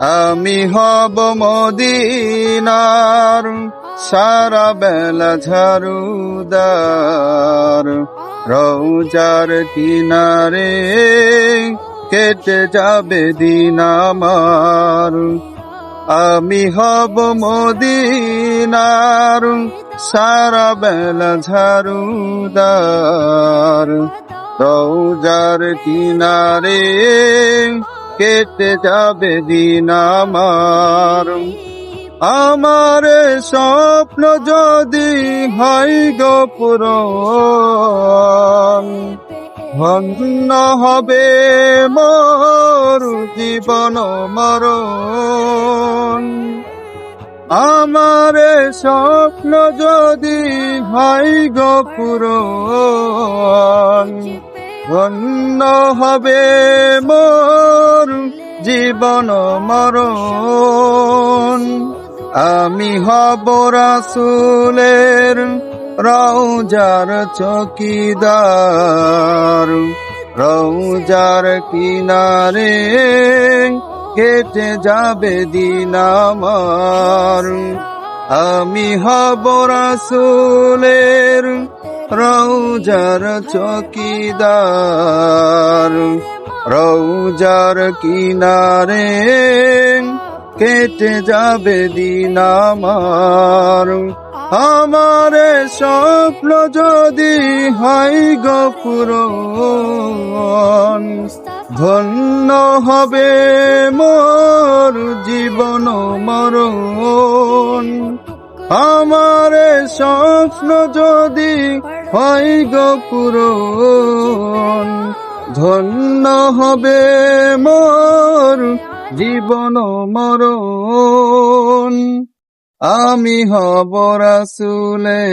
আমি হব মদিনার সারা বেলা ঝাড়ুদার। রৌজার কিনারে কেটে যাবে দিন আমার। আমি হব মদিনার সারা বেলা ঝাড়ুদার। রৌজার কিনারে কেটে যাবে দিন আমার। আমার স্বপ্ন যদি হয় গোপুর ধন্য হবে মোর জীবন মরণ। আমার স্বপ্ন যদি হয় গোপুর ধন্য হবে মোর জীবন মরণ। আমি হব রাসুলের রৌজার চকিদার। রৌজার কিনারে কেটে যাবে দিন আমার। আমি হব রাসুলের রৌজার চকিদার রৌজার কিনারে কেটে যাবে দিন আমার। আমার স্বপ্ন যদি হয় গপুর ধন্য হবে মোর জীবন মরণ। আমার স্বপ্ন যদি হয় গপুর ধন্য হবে মোর জীবন মরণ। আমি হব রাসুলে